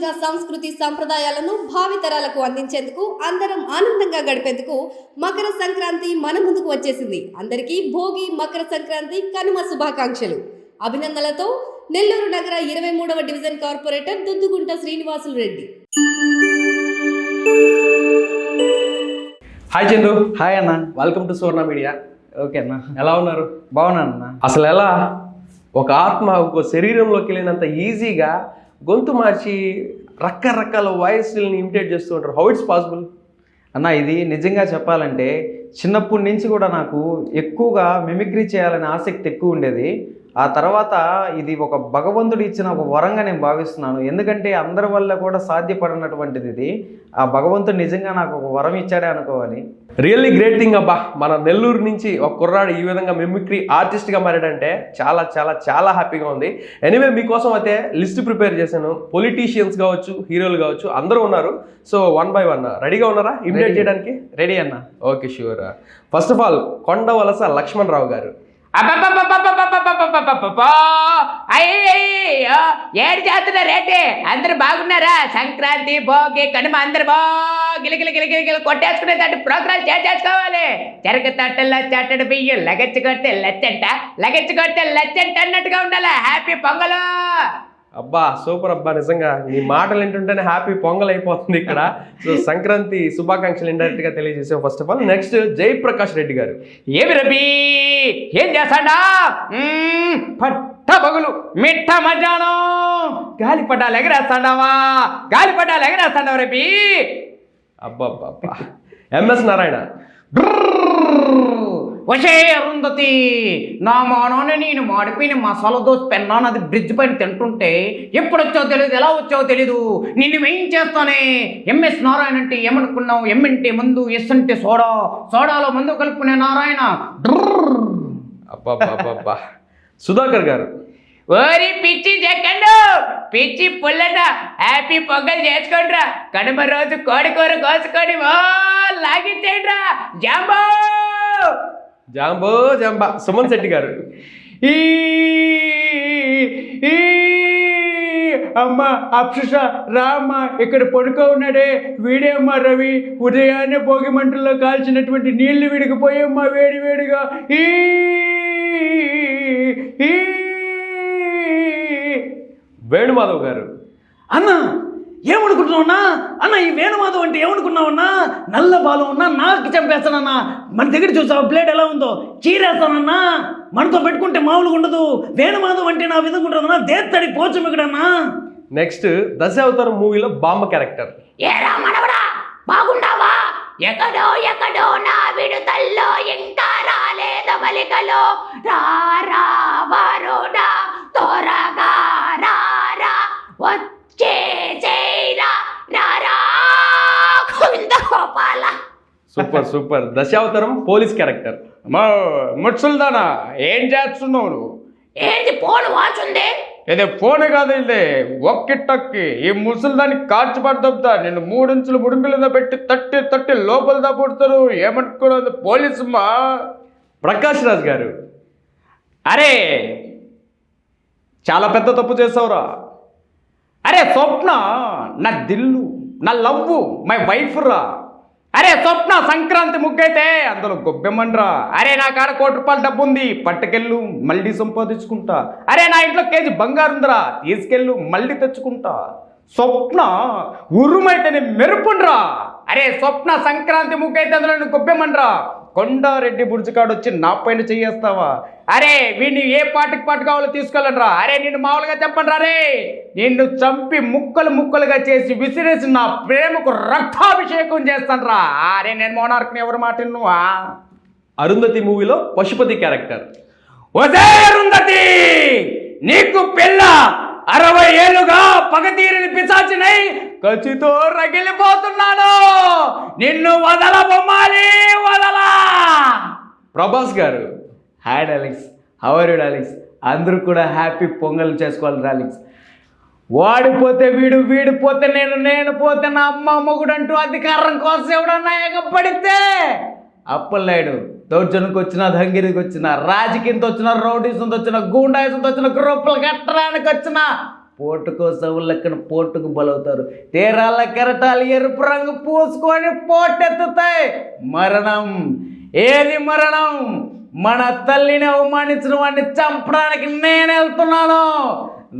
ప్రాచీన సంస్కృతి సంప్రదాయాలను భావితరాలకు అందించేందుకు అందరం ఆనందంగా గడిపేందుకు మకర సంక్రాంతి మన ముందుకు వచ్చేసింది. అందరికీ భోగి మకర సంక్రాంతి కనుమ శుభాకాంక్షలు. అభినందనలతో నెల్లూరు నగర ఇరవై మూడవ division corporator Duddugunta Srinivasulu Reddy. Hi Chandu. Hi అన్న. Welcome to Suvarna media okay అన్న. ఎలా ఉన్నారు? బాగున్నాను అన్న. అసలు ఎలా? ఒక ఆత్మ ఒక శరీరంలోకి వెళ్ళినంత ఈజీగా గొంతు మార్చి రకరకాల వాయిస్ని ఇమిటేట్ చేస్తూ ఉంటారు. హౌ ఇట్స్ పాసిబుల్ అన్న ఇది నిజంగా చెప్పాలంటే చిన్నప్పటి నుంచి కూడా నాకు ఎక్కువగా మిమిక్రీ చేయాలనే ఆసక్తి ఎక్కువ ఉండేది. ఆ తర్వాత ఇది ఒక భగవంతుడు ఇచ్చిన ఒక వరంగా నేను భావిస్తున్నాను. ఎందుకంటే అందరి వల్ల కూడా సాధ్యపడినటువంటిది ఇది. ఆ భగవంతుడు నిజంగా నాకు ఒక వరం ఇచ్చాడే అనుకోవాలి. రియల్లీ గ్రేట్ థింగ్ అబ్బా. మన నెల్లూరు నుంచి ఒక కుర్రాడు ఈ విధంగా మిమిక్రీ ఆర్టిస్ట్గా మారాడంటే చాలా చాలా చాలా హ్యాపీగా ఉంది. ఎనీవే మీకోసం అయితే లిస్ట్ ప్రిపేర్ చేశాను. పొలిటీషియన్స్ కావచ్చు హీరోలు కావచ్చు అందరూ ఉన్నారు. సో వన్ బై వన్ రెడీగా ఉన్నారా? ఇమిటేట్ చేయడానికి? రెడీ అన్న. Okay sure first of all Kondavalasa Lakshman రావు గారు అయ్యో ఏడు చేస్తున్నారు ఏంటి అందరు బాగున్నారా? సంక్రాంతి భోగి కనుమ అందరు గిలిగిలి గిలిగిలి కొట్టేసుకునే తట్టు ప్రోగ్రాం చేసేసుకోవాలి. చెరక తట్టల్లో చట్టడు బియ్యం లగచ్చి కొడితే లచ్చంట లగచ్చు కొడితే లచ్చంట అన్నట్టుగా ఉండాలి. హ్యాపీ పొంగలు. అబ్బా సూపర్ అబ్బా నిజంగా. నీ మాటలు వింటుంటేనే హ్యాపీ పొంగల్ అయిపోతుంది ఇక్కడ. సో సంక్రాంతి శుభాకాంక్షలు ఇండైరెక్ట్గా తెలియజేసాం first of all next Jayaprakash Reddy గారు. ఏమి రబీ ఏం చేస్తాడా? పట్ట బగులు మిట్ట మధ్యాహ్నం. గాలిపటాలు ఎగరేస్తాడావా? గాలిపటాలు ఎగరేస్తాడావు రబీ అబ్బా అబ్బా ఎంఎస్ నారాయణ. వశే అరుంధతి. నా మానాన్ని నేను మాడిపోయిన మసాలా దోశ పెన్నాను అది బ్రిడ్జ్ పైన తింటుంటే ఎప్పుడు వచ్చావు తెలియదు ఎలా వచ్చావో తెలీదు. నిన్ను ఏం చేస్తానే? ఎంఎస్ నారాయణ అంటే ఏమనుకున్నావు? ఎం అంటే మందు ఎస్ అంటే సోడా. సోడాలో మందు కలుపుకునే నారాయణ. అబ్బా సుధాకర్ గారు. ఓరి పిచ్చి చెక్కండు పిచ్చి పుల్లట హ్యాపీ పొంగల్ చేసుకోండిరా కనుమ రోజు కోడి కూర కోసుకొని ఓ లాగించేయండిరా. జాంబో! జాంబో జాంబ. సుమన్ శెట్టి గారు. ఈ ఈ అమ్మ అప్సుష రామ్మ ఇక్కడ పడుకో ఉన్నాడే. వీడేమ్మ రవి. ఉదయాన్నే భోగి మంటల్లో కాల్చినటువంటి నీళ్ళు విడిగిపోయమ్మా వేడి వేడిగా ఈ వేణుమాధవ్ గారు. అన్నా! ఏమనుకుంటున్నావున్నా? అన్న ఈ వేణుమాధవ్ అంటే ఏమనుకున్నావన్నా? నల్ల బాలు ఉన్నా నాకు చంపేస్తానన్నా. మన దగ్గర చూసావా? ప్లేట్ ఎలా ఉందో? చీరేస్తానన్నా. మనతో పెట్టుకుంటే మామూలుగా ఉండదు. వేణుమాధవ్ అంటే నా విధంగా ఉంటుందన్నా. దేత్తడి పోచం ఇక్కడన్నా. నెక్స్ట్ దశావతారం మూవీలో బామ్మ క్యారెక్టర్ ఏరా మనవడా బాగుండావా? ఎక్కడో ఎక్కడో నా విడుదల్లో ఇంకా రాలేదు మలికలో. Super super. Dasavatharam police character. మా ముట్సుల్దానా ఏం చేస్తున్నావు నువ్వు? ఏంటి ఫోన్ వాచుంది? ఇది ఫోన్ కాదు ఇది. ఒక్కి టక్కి ఈ ముసలిదాన్ని కాల్చి పడదొబ్బుతా నిన్ను మూడించులు ముడుకుల పెట్టి తట్టి తట్టి లోపల దప్పుడుతారు ఏమనుకున్నది పోలీసు మా? ప్రకాష్ రాజ్ గారు. అరే చాలా పెద్ద తప్పు చేసావురా. అరే స్వప్న నా దిల్లు నా లవ్వు మై వైఫ్ రా. అరే స్వప్న సంక్రాంతి ముగ్గైతే అందులో గొబ్బెమ్మన్రా అరే నా కాడ కోటి రూపాయలు డబ్బు ఉంది పట్టుకెళ్ళు మళ్ళీ సంపాదించుకుంటా. అరే నా ఇంట్లో కేజీ బంగారు ఉందిరా తీసుకెళ్ళు మళ్ళీ తెచ్చుకుంటా. స్వప్న ఉరుమైతేనే మెరుపుండ్రా. అరే స్వప్న సంక్రాంతి ముగ్గైతే అందులో నువ్వు గొబ్బెమ్మన్రా కొండారెడ్డి బుర్జుకాడు వచ్చి నా పైన చెయ్యేస్తావా అరే వీడిని ఏ పాటికి పాటు కావాలో తీసుకెళ్ళండి రా. అరే నిన్ను మామూలుగా చెప్పండి రే నిన్ను చంపి ముక్కలు ముక్కలుగా చేసి విసిరేసి నా ప్రేమకు రక్తాభిషేకం చేస్తాను రా. అరే నేను మోనార్క్ని ఎవరు మాట నువ్వా అరుంధతి మూవీలో పశుపతి క్యారెక్టర్. ఒసే అరుంధతి! నీకు పిల్ల అరవై ఏళ్ళుగా పగతీరిని పిశాచినై కచితో రగిలిపోతున్నాను నిన్ను వదల బొమ్మాలి వదలా. ప్రభాస్ గారు. హాయ్ డాలిక్స్ హవర్ డాలిక్స్ అందరూ కూడా హ్యాపీ పొంగల్ చేసుకోవాలి డాలిక్స్ వాడిపోతే వీడు వీడిపోతే నేను నేను పోతే నా అమ్మ మొగుడు అంటూ అధికారం కోసం ఎవడన్నా ఎగపడితే అప్పలనాయుడు దౌర్జన్యకి వచ్చిన దంగిరికి వచ్చిన రాజకీయంతో వచ్చిన రౌడీసంతో వచ్చిన గూండాయిసంతో వచ్చిన గ్రూపులు కట్టడానికి వచ్చిన పోటుకో సవులెక్కన పోటుకు బలవుతారు. తీరాల కెరటాలు ఎరుపు రంగు పూసుకొని పోటెత్తుతాయి. మరణం ఏది మరణం? మన తల్లిని అవమానించిన వాడిని చంపడానికి నేను వెళ్తున్నాను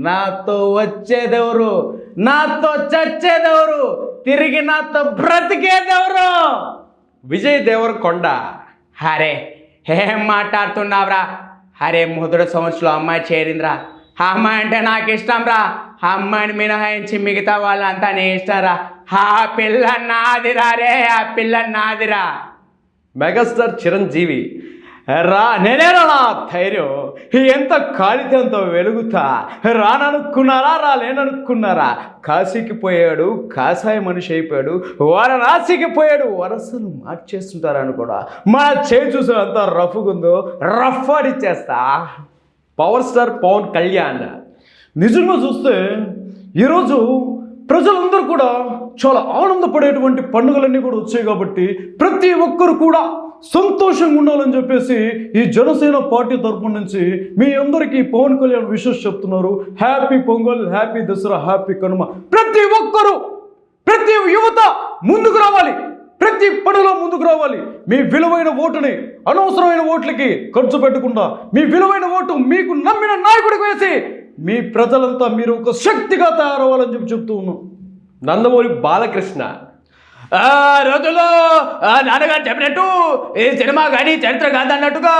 నాతో వచ్చేదెవరు? నాతో చచ్చేదెవరు? తిరిగి నాతో బ్రతికేదెవరు? విజయ్ దేవరకొండ. అరే ఏం మాట్లాడుతున్నావురా? అరే ముదురు సంవత్సరంలో అమ్మాయి చేరిందిరా. ఆ అమ్మాయి అంటే నాకు ఇష్టం రా అమ్మాయిని మినహాయించి మిగతా వాళ్ళంతా నీ ఇష్టం రా ఆ పిల్ల నాదిరా రే ఆ పిల్ల నాదిరా. మెగాస్టార్ చిరంజీవి రా నేనేరా నా ధైర్యం. ఎంత కాలితే అంత వెలుగుతా? రాననుకున్నారా రాలేననుకున్నారా? కాశీకి పోయాడు కాషాయ మనిషి అయిపోయాడు వారణాసికి పోయాడు వరసలు మార్చేస్తుంటారని కూడా. మన చేయి చూసిన అంత రఫ్గుందో rough ఆడిచ్చేస్తా. Power star Pawan Kalyan. నిజంగా చూస్తే ఈరోజు ప్రజలందరూ కూడా చాలా ఆనందపడేటువంటి పండుగలన్నీ కూడా వచ్చాయి కాబట్టి ప్రతి ఒక్కరు కూడా సంతోషంగా ఉండాలని చెప్పేసి ఈ జనసేన పార్టీ తరపు నుంచి మీ అందరికీ పవన్ కళ్యాణ్ విషెస్ చెప్తున్నారు. Happy Pongal happy Dasara happy Kanuma. ప్రతి ఒక్కరు ప్రతి యువత ముందుకు రావాలి. ప్రతి పనిలో ముందుకు రావాలి. మీ విలువైన ఓటుని అనవసరమైన ఓట్లకి ఖర్చు పెట్టకుండా మీ విలువైన ఓటు మీకు నమ్మిన నాయకుడికి వేసి మీ ప్రజలంతా మీరు ఒక శక్తిగా తయారవ్వాలని చెప్పి చెప్తూ ఉన్నాం. నందమూరి బాలకృష్ణ. ఆ రోజుల్లో ఆ నాన్నగారు చెప్పినట్టు ఈ సినిమా కానీ చరిత్ర కాదన్నట్టుగా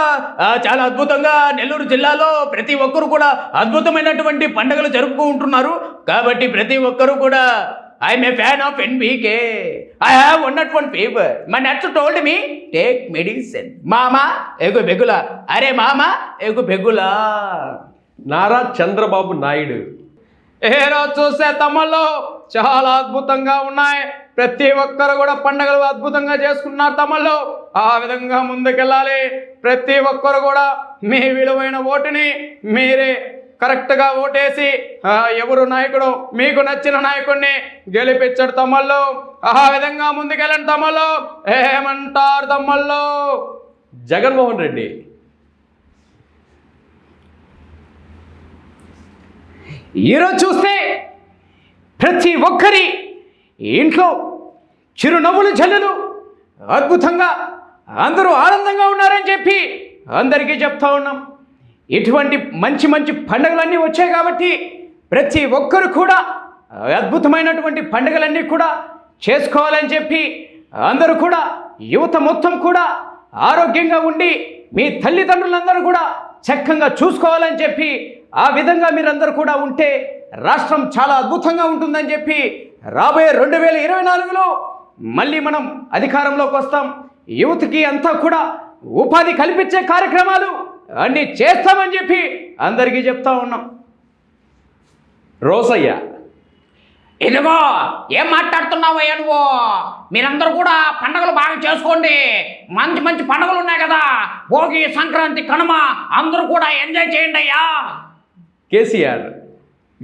చాలా అద్భుతంగా నెల్లూరు జిల్లాలో ప్రతి ఒక్కరు కూడా అద్భుతమైనటువంటి పండుగలు జరుపుకుంటున్నారు కాబట్టి ప్రతి ఒక్కరు కూడా I'm a fan of NBK I have one not one fever my nets told me take medicine మామా ఎగు బెగుల. అరే మామా ఎగు బెగులా. నారా చంద్రబాబు నాయుడు. ఏరో చూసే తమల్లో చాలా అద్భుతంగా ఉన్నాయి. ప్రతి ఒక్కరు కూడా పండగలు అద్భుతంగా చేసుకున్నారు తమల్లో ఆ విధంగా ముందుకెళ్ళాలి. ప్రతి ఒక్కరు కూడా మీ విలువైన ఓటుని మీరే కరెక్ట్గా ఓటేసి ఎవరు నాయకుడు మీకు నచ్చిన నాయకుడిని గెలిపించడు తమ్మల్లో ఆ విధంగా ముందుకెళ్ళండి తమ్మల్లో ఏమంటారు తమ్మల్లో జగన్మోహన్ రెడ్డి. ఈరోజు చూస్తే ప్రతి ఒక్కరి ఇంట్లో చిరునవ్వులు జల్లులు. అద్భుతంగా అందరూ ఆనందంగా ఉన్నారని చెప్పి అందరికీ చెప్తా ఉన్నాం. ఇటువంటి మంచి మంచి పండుగలన్నీ వచ్చాయి కాబట్టి ప్రతి ఒక్కరు కూడా అద్భుతమైనటువంటి పండుగలన్నీ కూడా చేసుకోవాలని చెప్పి అందరూ కూడా యువత మొత్తం కూడా ఆరోగ్యంగా ఉండి మీ తల్లిదండ్రులందరూ కూడా చక్కగా చూసుకోవాలని చెప్పి ఆ విధంగా మీరందరూ కూడా ఉంటే రాష్ట్రం చాలా అద్భుతంగా ఉంటుందని చెప్పి రాబోయే రెండు వేల ఇరవై నాలుగులో మళ్ళీ మనం అధికారంలోకి వస్తాం. యువతకి అంతా కూడా ఉపాధి కల్పించే కార్యక్రమాలు అన్నీ చేస్తామని చెప్పి అందరికీ చెప్తా ఉన్నాం. రోసయ్య ఇదిగో ఏం మాట్లాడుతున్నావయ్యా నువ్వు? మీరందరూ కూడా పండగలు బాగా చేసుకోండి. మంచి మంచి పండగలు ఉన్నాయి కదా. భోగి సంక్రాంతి కనుమ అందరూ కూడా ఎంజాయ్ చేయండి అయ్యా. కేసీఆర్.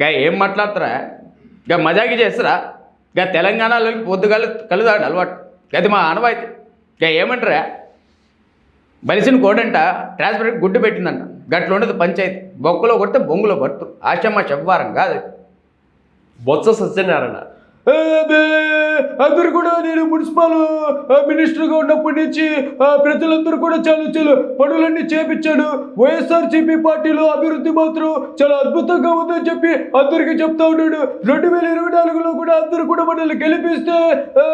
గా ఏం మాట్లాడతారా? గా మజాకి చేస్తారా? ఇక తెలంగాణలో పొద్దుగాలు కలుదాడు అలవాటు. అది మా ఆనవాయితీ. ఇక ఏమంటారా? బలిసిన కోడంట ట్రాన్స్పరెంట్ గుడ్డు పెట్టిందంట. గట్ల ఉండదు పంచాయతీ. బొక్కలో కొడితే బొంగులో పడుతు. ఆశమ్మ చెవ్వారం కాదు. బొత్స సత్యనారాయణ. అందరు కూడా నేను మున్సిపల్ మినిస్టర్గా ఉన్నప్పటి నుంచి ప్రజలందరూ కూడా చాలా చాలా పనులన్నీ చేపించాడు. వైఎస్ఆర్ పార్టీలో అభివృద్ధి మాత్రం చాలా అద్భుతంగా ఉందని చెప్పి అందరికీ చెప్తా ఉన్నాడు. రెండు వేల ఇరవై నాలుగులో కూడా అందరూ కూడా మనల్ని గెలిపిస్తే ఆ,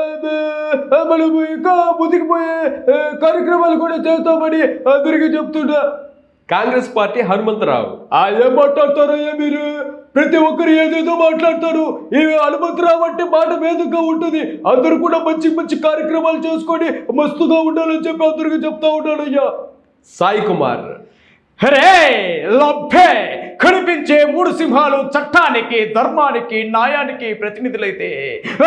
ఆ, మనం ఇంకా ముందుకు పోయే ఆ, కార్యక్రమాలు కూడా చేస్తామని అందరికీ చెప్తున్నా. కాంగ్రెస్ పార్టీ హనుమంతరావు. ఆ ఏం మాట్లాడతారయ్యా మీరు? ప్రతి ఒక్కరు ఏదేదో మాట్లాడతారు. ఈ హనుమంతరావు అంటే మాట వేదంగా ఉంటుంది. అందరూ కూడా మంచి మంచి కార్యక్రమాలు చేసుకొని మస్తుగా ఉండాలని చెప్పి అందరికీ చెప్తా ఉన్నాడయ్యా సాయి కుమార్. రే లబ్బే కనిపించే మూడు సింహాలు చట్టానికి ధర్మానికి న్యాయానికి ప్రతినిధులైతే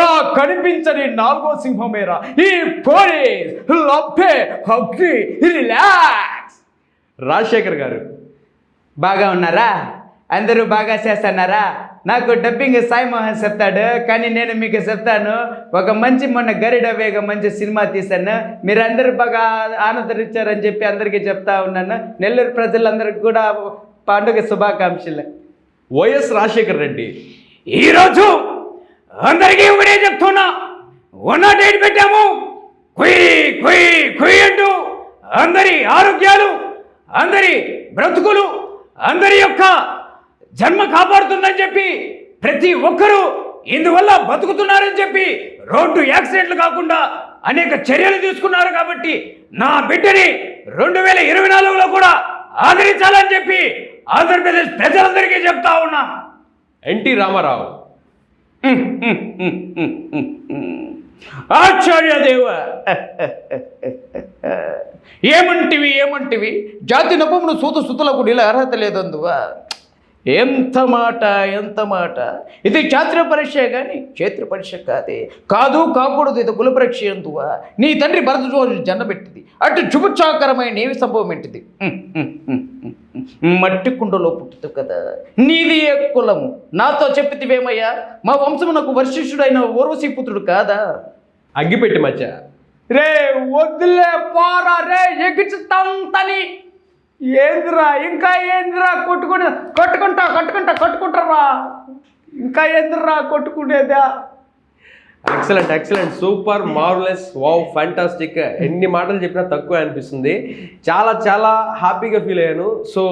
ఆ కనిపించని నాలుగో సింహమేరా ఈ పోలీస్ లబ్బే అగ్ని రిలాక్స్ రాజశేఖర్ గారు బాగా ఉన్నారా? అందరూ బాగా చేస్తున్నారా? నాకు డబ్బింగ్ సాయి మోహన్ చెప్తాడు కానీ నేను మీకు చెప్తాను ఒక మంచి మొన్న గరిడ వేగ మంచి సినిమా తీశాను. మీరందరూ బాగా ఆనందరించారని చెప్పి అందరికీ చెప్తా ఉన్నాను. నెల్లూరు ప్రజలందరికీ కూడా పండుగ శుభాకాంక్షలు. వైఎస్ రాజశేఖర్ రెడ్డి. ఈరోజు అందరికీ ఒకటే చెప్తున్నా వన్ నాట్ ఎయిట్ పెట్టాము. కుయ్ కుయ్ కుయ్ అంటూ అందరి ఆరోగ్యాలు అందరి బ్రతుకులు అందరి యొక్క జన్మ కాపాడుతుందని చెప్పి ప్రతి ఒక్కరూ ఇందువల్ల బతుకుతున్నారని చెప్పి రోడ్డు యాక్సిడెంట్లు కాకుండా అనేక చర్యలు తీసుకున్నారు కాబట్టి నా బిడ్డని రెండు వేల ఇరవై నాలుగులో కూడా ఆదరించాలని చెప్పి ఆంధ్రప్రదేశ్ ప్రజలందరికీ చెప్తా ఉన్నా. ఎన్టీ రామారావు. ఆచార్యదేవ ఏమంటివి ఏమంటివి? జాతి నపమును సూత సుతులకు నీళ్ళ అర్హత లేదందువా? ఎంత మాట ఎంత మాట? ఇది ఛాత్ర పరీక్ష కానీ క్షేత్ర పరీక్ష కాదే. కాదు కాకూడదు ఇది కుల పరీక్ష ఎందువా? నీ తండ్రి భరత రోజు జన్నబెట్టింది అటు శుభచాకరమైన నేవి సంభవం ఏంటిది? మట్టి కుండలో పుట్టుతు కదా. నీది ఏ కులము? నాతో చెప్పితివేమయ్యా? మా వంశమునకు వర్షిష్ఠుడైన ఓర్వశీ పుత్రుడు కాదా? అగ్గిపెట్టి మధ్య రే వద్దులే పోరా రే ఎగిచితంతని ఏందిరా? ఇంకా ఏందిరా? కొట్టుకునే కొట్టుకుంటా కొట్టుకుంటా కొట్టుకుంటారా? ఇంకా ఏందిరా కొట్టుకునేదా? Excellent excellent super marvellous wow fantastic ఎన్ని మాటలు చెప్పినా తక్కువ అనిపిస్తుంది. చాలా చాలా హ్యాపీగా ఫీల్ అయ్యాను. సో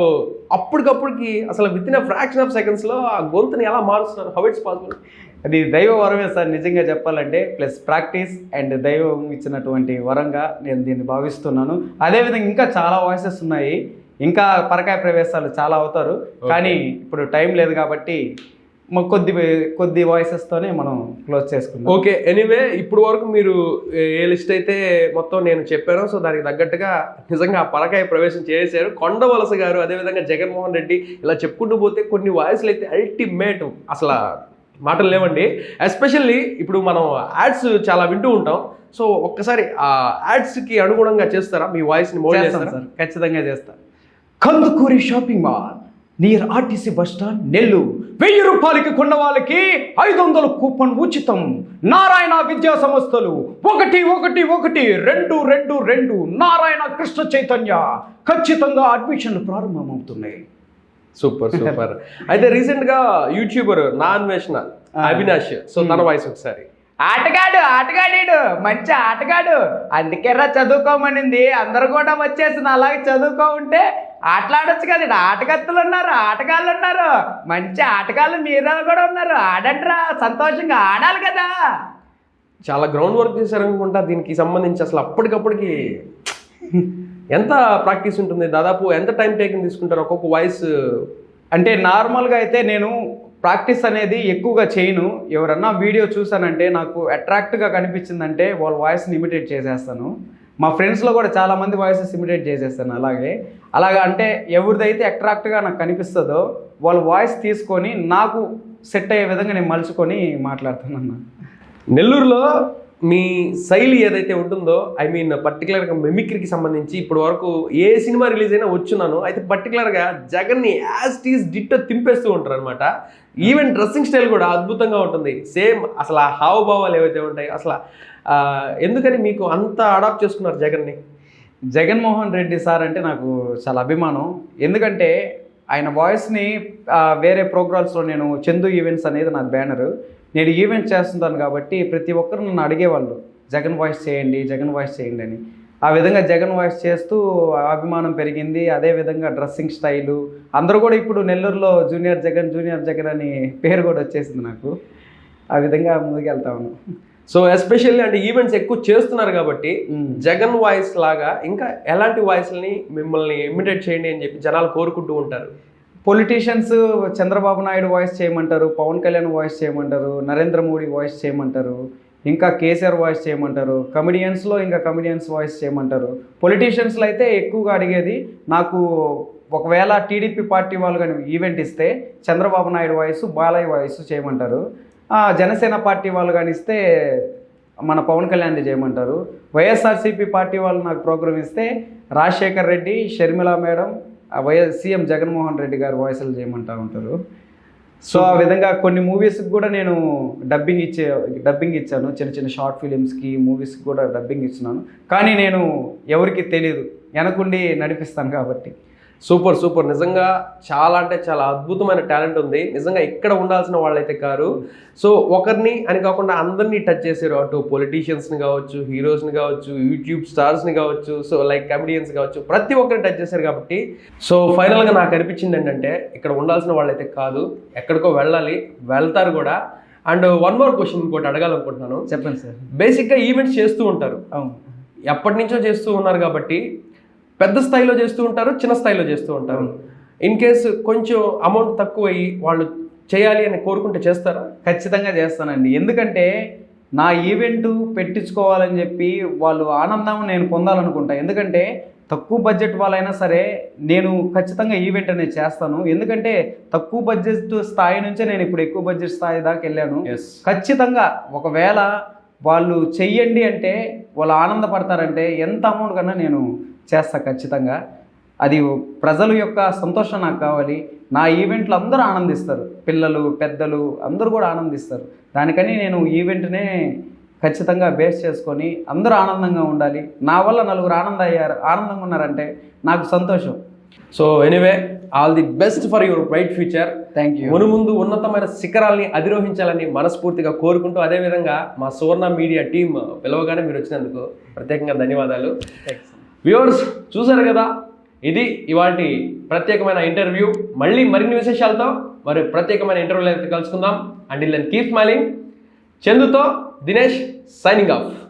అప్పటికప్పటికి అసలు విత్ ఇన్ ఫ్రాక్షన్ ఆఫ్ సెకండ్స్లో ఆ గొంతుని ఎలా మారుస్తున్నారు? హౌ ఇట్స్ పాసిబుల్ అది దైవ వరమే సార్ నిజంగా చెప్పాలంటే ప్లస్ ప్రాక్టీస్ అండ్ దైవం ఇచ్చినటువంటి వరంగా నేను దీన్ని భావిస్తున్నాను. అదేవిధంగా ఇంకా చాలా వాయిసెస్ ఉన్నాయి. ఇంకా పరకాయ ప్రవేశాలు చాలా అవుతారు. కానీ ఇప్పుడు టైం లేదు కాబట్టి కొద్ది కొద్ది వాయిసెస్తోనే మనం క్లోజ్ చేసుకుందాం. ఓకే ఎనీవే ఇప్పుడు వరకు మీరు ఏ- లిస్ట్ అయితే మొత్తం నేను చెప్పానో సో దానికి తగ్గట్టుగా నిజంగా ఆ పరకాయ ప్రవేశం చేశారు. కొండవలస గారు అదేవిధంగా జగన్మోహన్ రెడ్డి ఇలా చెప్పుకుంటూ పోతే కొన్ని వాయిస్లు అయితే అల్టిమేట్ అసలు మాటలు లేవండి. ఎస్పెషల్లీ ఇప్పుడు మనం యాడ్స్ చాలా వింటూ ఉంటాం. సో ఒక్కసారి ఆ యాడ్స్కి అనుగుణంగా చేస్తారా? మీ వాయిస్ని మోడ్ చేస్తాం చేస్తారా? ఖచ్చితంగా చేస్తా. Kandukuri shopping mall. Near RTC bus stand Nellore. వెయ్యి రూపాయలకి కొన్న వాళ్ళకి ఐదు వందల కూపన్ ఉచితం. నారాయణ విద్యా సంస్థలు. ఒకటి ఒకటి ఒకటి రెండు రెండు రెండు. నారాయణ కృష్ణ చైతన్య. ఖచ్చితంగా అడ్మిషన్లు ప్రారంభమవుతున్నాయి. Super super. అయితే రీసెంట్గా యూట్యూబర్ నా అన్వేషణ అవినాష్. సో తన వాయిస్ ఒకసారి. ఆటగాడు ఆటగాడీడు మంచి ఆటగాడు. అందుకేరా చదువుకోమనింది. అందరు కూడా వచ్చేసి అలాగే చదువుకో ఉంటే ఆటలాడొచ్చు కదా. ఈడ ఆటగత్తులు ఉన్నారు ఆటగాళ్ళు ఉన్నారు. మంచి ఆటగాళ్ళు మీరు కూడా ఉన్నారు. ఆడండిరా సంతోషంగా ఆడాలి కదా. చాలా గ్రౌండ్ వర్క్ చేశారనుకుంటా దీనికి సంబంధించి అసలు అప్పటికప్పటికి ఎంత ప్రాక్టీస్ ఉంటుంది? దాదాపు ఎంత టైం టేకింగ్ తీసుకుంటారు? ఒక్కొక్క వాయిస్ అంటే నార్మల్గా అయితే నేను ప్రాక్టీస్ అనేది ఎక్కువగా చేయను. ఎవరన్నా వీడియో చూసానంటే నాకు అట్రాక్ట్గా కనిపించిందంటే వాళ్ళ వాయిస్ని ఇమిటేట్ చేసేస్తాను. మా ఫ్రెండ్స్లో కూడా చాలా మంది వాయిసెస్ ఇమిటేట్ చేసేస్తాను అలాగే. అలాగా అంటే ఎవరిదైతే అట్రాక్ట్గా నాకు కనిపిస్తుందో వాళ్ళ వాయిస్ తీసుకొని నాకు సెట్ అయ్యే విధంగా నేను మలుచుకొని మాట్లాడుతున్నాను. నెల్లూరులో మీ శైలి ఏదైతే ఉంటుందో ఐ మీన్ పర్టికులర్గా మెమిక్రీకి సంబంధించి ఇప్పటి వరకు ఏ సినిమా రిలీజ్ అయినా వచ్చున్నాను. అయితే పర్టికులర్గా జగన్ని యాజ్ టీజ్ డిట్టో తింపేస్తూ ఉంటారు అనమాట ఈవెన్ డ్రెస్సింగ్ స్టైల్ కూడా అద్భుతంగా ఉంటుంది. సేమ్ అసలు ఆ హావభావాలు ఏవైతే ఉంటాయి అసలు ఎందుకని మీకు అంత అడాప్ట్ చేసుకున్నారు జగన్ని? జగన్మోహన్ రెడ్డి సార్ అంటే నాకు చాలా అభిమానం. ఎందుకంటే ఆయన వాయిస్ని వేరే ప్రోగ్రామ్స్లో నేను చందు ఈవెంట్స్ అనేది నా బ్యానర్ నేను ఈవెంట్ చేస్తుంటాను కాబట్టి ప్రతి ఒక్కరు నన్ను అడిగేవాళ్ళు జగన్ వాయిస్ చేయండి జగన్ వాయిస్ చేయండి అని. ఆ విధంగా జగన్ వాయిస్ చేస్తూ అభిమానం పెరిగింది. అదే విధంగా డ్రెస్సింగ్ స్టైలు. అందరూ కూడా ఇప్పుడు నెల్లూరులో జూనియర్ జగన్ జూనియర్ జగన్ అని పేరు కూడా వచ్చేసింది నాకు. ఆ విధంగా ముందుకెళ్తా ఉన్నాను సో ఎస్పెషల్లీ అంటే ఈవెంట్స్ ఎక్కువ చేస్తున్నారు కాబట్టి. జగన్ వాయిస్ లాగా ఇంకా ఎలాంటి వాయిస్ని మిమ్మల్ని ఇమిటేట్ చేయండి అని చెప్పి జనాలు కోరుకుంటూ ఉంటారు. పొలిటీషియన్స్ చంద్రబాబు నాయుడు వాయిస్ చేయమంటారు పవన్ కళ్యాణ్ వాయిస్ చేయమంటారు నరేంద్ర మోడీ వాయిస్ చేయమంటారు. ఇంకా కేసీఆర్ వాయిస్ చేయమంటారు కమెడియన్స్లో ఇంకా కమెడియన్స్ వాయిస్ చేయమంటారు. పొలిటీషియన్స్లో అయితే ఎక్కువగా అడిగేది నాకు ఒకవేళ టీడీపీ పార్టీ వాళ్ళు కానీ ఈవెంట్ ఇస్తే చంద్రబాబు నాయుడు వాయిస్ బాలయ్య వాయిస్ చేయమంటారు. జనసేన పార్టీ వాళ్ళు కానీ ఇస్తే మన పవన్ కళ్యాణ్ది చేయమంటారు. వైఎస్ఆర్సీపీ పార్టీ వాళ్ళు నాకు ప్రోగ్రామ్ ఇస్తే రాజశేఖర్ రెడ్డి షర్మిల మేడం ఆ వైఎస్ సీఎం జగన్మోహన్ రెడ్డి గారు వాయిస్లు చేయమంటూ ఉంటారు. సో ఆ విధంగా కొన్ని మూవీస్కి కూడా నేను డబ్బింగ్ ఇచ్చే డబ్బింగ్ ఇచ్చాను. చిన్న చిన్న షార్ట్ ఫిలిమ్స్కి మూవీస్కి కూడా డబ్బింగ్ ఇచ్చినాను కానీ నేను ఎవరికి తెలియదు వెనకుండి నడిపిస్తాను కాబట్టి. Super super. నిజంగా చాలా అంటే చాలా అద్భుతమైన టాలెంట్ ఉంది. నిజంగా ఇక్కడ ఉండాల్సిన వాళ్ళైతే కారు. సో ఒకరిని అని కాకుండా అందరినీ టచ్ చేశారు అటు పొలిటీషియన్స్ని కావచ్చు హీరోస్ని కావచ్చు యూట్యూబ్ స్టార్స్ని కావచ్చు సో లైక్ కమెడియన్స్ కావచ్చు. ప్రతి ఒక్కరిని టచ్ చేశారు కాబట్టి. సో ఫైనల్గా నాకు అనిపించింది ఏంటంటే ఇక్కడ ఉండాల్సిన వాళ్ళైతే కాదు. ఎక్కడికో వెళ్ళాలి. వెళ్తారు కూడా. అండ్ వన్ మోర్ క్వశ్చన్ ఇంకోటి అడగాలనుకుంటున్నాను. చెప్పండి సార్. బేసిక్గా ఈవెంట్స్ చేస్తూ ఉంటారు. అవును. ఎప్పటి నుంచో చేస్తూ ఉన్నారు కాబట్టి పెద్ద స్థాయిలో చేస్తూ ఉంటారు చిన్న స్థాయిలో చేస్తూ ఉంటారు. ఇన్ కేసు కొంచెం అమౌంట్ తక్కువ అయ్యి వాళ్ళు చేయాలి అని కోరుకుంటే చేస్తారా? ఖచ్చితంగా చేస్తానండి. ఎందుకంటే నా ఈవెంట్ పెట్టించుకోవాలని చెప్పి వాళ్ళు ఆనందం నేను పొందాలనుకుంటా. ఎందుకంటే తక్కువ బడ్జెట్ వాళ్ళైనా సరే నేను ఖచ్చితంగా ఈవెంట్ అనేది చేస్తాను. ఎందుకంటే తక్కువ బడ్జెట్ స్థాయి నుంచే నేను ఇప్పుడు ఎక్కువ బడ్జెట్ స్థాయి దాకా వెళ్ళాను. ఎస్ ఖచ్చితంగా ఒకవేళ వాళ్ళు చెయ్యండి అంటే వాళ్ళు ఆనందపడతారంటే ఎంత అమౌంట్ కన్నా నేను చేస్తా ఖచ్చితంగా. అది ప్రజల యొక్క సంతోషం నాకు కావాలి. నా ఈవెంట్లు అందరూ ఆనందిస్తారు. పిల్లలు పెద్దలు అందరూ కూడా ఆనందిస్తారు. దానికని నేను ఈవెంట్నే ఖచ్చితంగా బేస్ చేసుకొని అందరూ ఆనందంగా ఉండాలి. నా వల్ల నలుగురు ఆనంద అయ్యారు ఆనందంగా ఉన్నారంటే నాకు సంతోషం. So anyway all the best for your bright future thank you మును ముందు ఉన్నతమైన శిఖరాల్ని అధిరోహించాలని మనస్ఫూర్తిగా కోరుకుంటూ అదేవిధంగా మా సువర్ణ మీడియా టీం పిలవగానే మీరు వచ్చినందుకు ప్రత్యేకంగా ధన్యవాదాలు. వ్యూవర్స్ చూసారు కదా? ఇది ఇవాటి ప్రత్యేకమైన ఇంటర్వ్యూ. మళ్ళీ మరిన్ని విశేషాలతో మరి ప్రత్యేకమైన ఇంటర్వ్యూలు అయితే కలుసుకుందాం. అండ్ ఇల్లెన్ కీప్ స్మైలింగ్. చందుతో దినేష్ సైనింగ్ ఆఫ్.